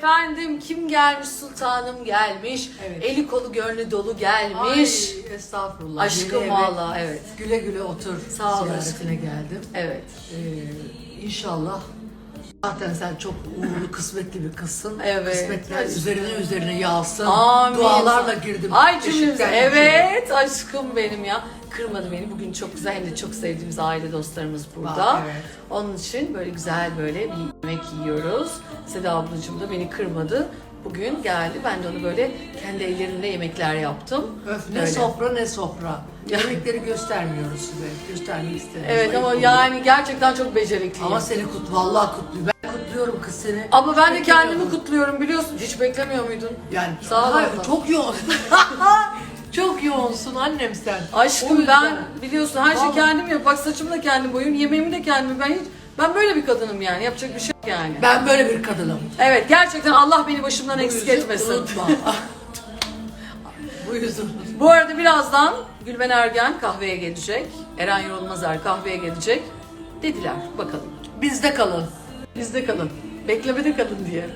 efendim kim gelmiş sultanım gelmiş. Evet. Eli kolu gönlü dolu gelmiş. Ay, estağfurullah. Aşkım valla evet. Güle güle otur. Sağ ol Ziyaretine geldim. Evet. Ee, inşallah Zaten sen çok uğurlu, kısmetli bir kızsın. Evet. Kısmetler üzerine üzerine yağsın. Amin. Dualarla girdim. Ay cümlemize. eşikten. Evet aşkım benim ya. Kırmadı beni. Bugün çok güzel hem de çok sevdiğimiz aile dostlarımız burada. Var, evet. Onun için böyle güzel böyle bir yemek yiyoruz. Seda ablacığım da beni kırmadı. Bugün geldi. Ben de onu böyle kendi ellerimle yemekler yaptım. Öf, ne Öyle. sofra ne sofra. Yemekleri göstermiyoruz size. Göstermek istemiyoruz. Evet Ayıp ama oluyor. yani gerçekten çok becerikliyim. Ama seni kut, vallahi kutluyorum. Ben kutluyorum kız seni. Ama ben de kendimi kutluyorum biliyorsun. Hiç beklemiyor muydun? Yani Sağ ol hayır, çok yoğun. çok yoğunsun annem sen. O Aşkım yüzden- ben biliyorsun her şeyi Vallahi. kendim yap. Bak saçımı da kendim boyuyorum, yemeğimi de kendim. Ben hiç ben böyle bir kadınım yani. Yapacak bir şey yok yani. Ben böyle bir kadınım. Evet gerçekten Allah beni başımdan eksik etmesin. Unutma. Bu arada birazdan Gülben Ergen kahveye gelecek. Eren Yorulmazer kahveye gelecek. Dediler bakalım. Bizde kalın. Bizde kalın. Beklemede kalın diye.